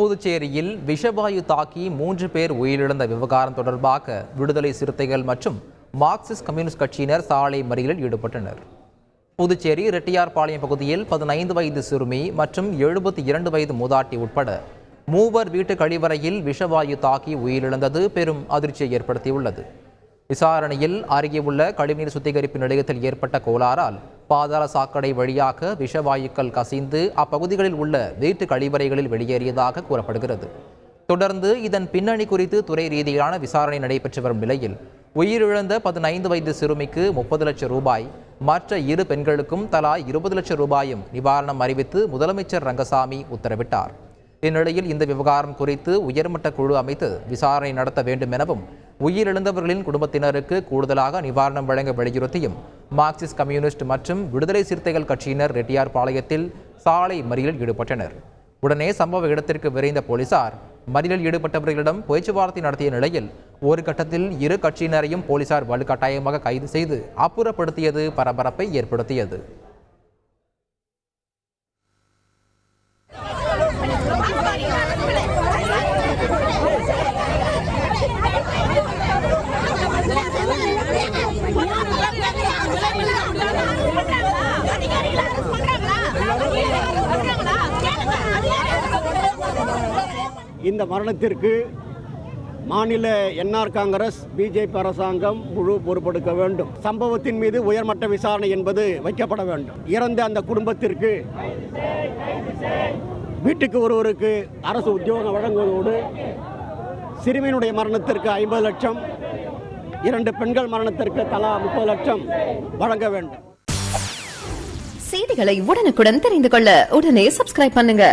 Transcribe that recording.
புதுச்சேரியில் விஷவாயு தாக்கி மூன்று பேர் உயிரிழந்த விவகாரம் தொடர்பாக விடுதலை சிறுத்தைகள் மற்றும் மார்க்சிஸ்ட் கம்யூனிஸ்ட் கட்சியினர் சாலை மறியலில் ஈடுபட்டனர். புதுச்சேரி ரெட்டியார்பாளையம் பகுதியில் பதினைந்து வயது சிறுமி மற்றும் எழுபத்தி இரண்டு வயது மூதாட்டி உட்பட மூவர் வீட்டு கழிவறையில் விஷவாயு தாக்கி உயிரிழந்தது பெரும் அதிர்ச்சியை ஏற்படுத்தியுள்ளது. விசாரணையில் அருகே உள்ள கழிவுநீர் சுத்திகரிப்பு நிலையத்தில் ஏற்பட்ட கோளாறால் பாதாள சாக்கடை வழியாக விஷவாயுக்கள் கசிந்து அப்பகுதிகளில் உள்ள வீட்டு கழிவறைகளில் வெளியேறியதாக கூறப்படுகிறது. தொடர்ந்து இதன் பின்னணி குறித்து துறை ரீதியிலான விசாரணை நடைபெற்று வரும் நிலையில் உயிரிழந்த பதினைந்து வயது சிறுமிக்கு முப்பது லட்சம் ரூபாய் மற்ற இரு பெண்களுக்கும் தலா இருபது லட்சம் ரூபாயும் நிவாரணம் அறிவித்து முதலமைச்சர் ரங்கசாமி உத்தரவிட்டார். இந்நிலையில் இந்த விவகாரம் குறித்து உயர்மட்ட குழு அமைத்து விசாரணை நடத்த வேண்டும் எனவும் உயிரிழந்தவர்களின் குடும்பத்தினருக்கு கூடுதலாக நிவாரணம் வழங்க வலியுறுத்தியும் மார்க்சிஸ்ட் கம்யூனிஸ்ட் மற்றும் விடுதலை சிறுத்தைகள் கட்சியினர் ரெட்டியார் பாளையத்தில் சாலை மறியலில் ஈடுபட்டனர். உடனே சம்பவ இடத்திற்கு விரைந்த போலீசார் மறியலில் ஈடுபட்டவர்களிடம் பேச்சுவார்த்தை நடத்திய நிலையில் ஒரு கட்டத்தில் இரு கட்சியினரையும் போலீசார் வலுக்கட்டாயமாக கைது செய்து அப்புறப்படுத்தியது பரபரப்பை ஏற்படுத்தியது. இந்த மரணத்திற்கு மாநில என்ஆர் காங்கிரஸ் பிஜேபி அரசாங்கம் முழு பொறுப்பெடுக்க வேண்டும். சம்பவத்தின் மீது உயர்மட்ட விசாரணை என்பது வைக்கப்பட வேண்டும். இறந்த அந்த குடும்பத்திற்கு வீட்டுக்கு ஒருவருக்கு அரசு உத்தியோகம் வழங்குவதோடு சிறுமியினுடைய மரணத்திற்கு ஐம்பது லட்சம் இரண்டு பெண்கள் மரணத்திற்கு தலா முப்பது லட்சம் வழங்க வேண்டும். செய்திகளை உடனுக்குடன் தெரிந்து கொள்ள உடனே சப்ஸ்கிரைப் பண்ணுங்க.